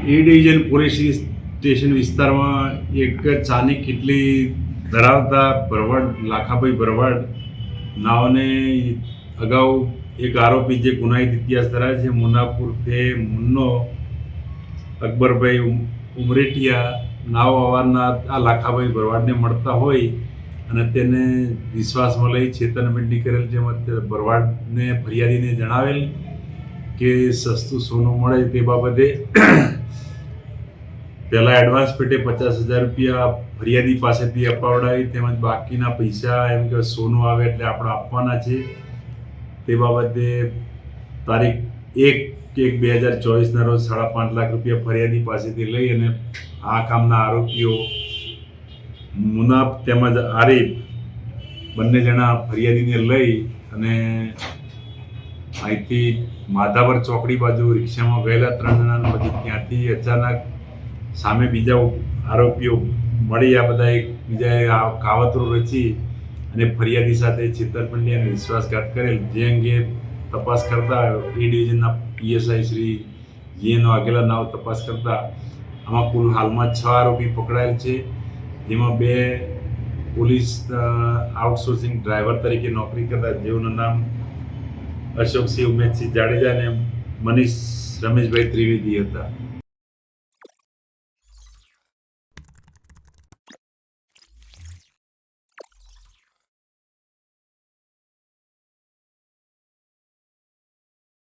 એ division police station વિસ્તારમાં એક ચાની કેટલી ધરાવતા ભરવાડ, લાખાભાઈ ભરવાડ નાઓને અગાઉ એક આરોપી જે ગુનાહિત ઇતિહાસ ધરાવે છે મુનાપુર તે મુન્નો અકબરભાઈ ઉમરેટિયા નાવ અવારના આ લાખાભાઈ ભરવાડને મળતા હોય અને તેને વિશ્વાસમાં લઈ છેતરપિંડી કરેલ, જેમ ભરવાડને ફરિયાદીને જણાવેલ કે સસ્તું સોનું મળે તે બાબતે પહેલાં એડવાન્સ પેટે પચાસ હજાર રૂપિયા ફરિયાદી પાસેથી અપાવડાવી તેમજ બાકીના પૈસા એમ કે સોનું આવે એટલે આપણે આપવાના છે. તે બાબતે તારીખ એક એક બે હજાર ચોવીસના રોજ સાડા પાંચ લાખ રૂપિયા ફરિયાદી પાસેથી લઈ અને આ કામના આરોપીઓ મુનાફ તેમજ આરીફ બંને જણા ફરિયાદીને લઈ અને અહીંથી માધાવર ચોકડી બાજુ રિક્ષામાં ગયેલા ત્રણ જણાને પછી ત્યાંથી અચાનક સામે બીજા આરોપીઓ મળી આ બધા એક બીજાએ આ કાવતરો રચી અને ફરિયાદી સાથે છેતરપિંડી અને વિશ્વાસઘાત કરેલ. જે અંગે તપાસ કરતા એ ડિવિઝનના પીએસઆઈ શ્રી જીએનો આગેલા નાવ તપાસ કરતા આમાં કુલ હાલમાં છ આરોપી પકડાયેલ છે, જેમાં બે પોલીસ આઉટસોર્સિંગ ડ્રાઈવર તરીકે નોકરી કરતા જેઓનું નામ અશોકસિંહ ઉમેશસિંહ જાડેજા અને મનીષ રમેશભાઈ ત્રિવેદી હતા.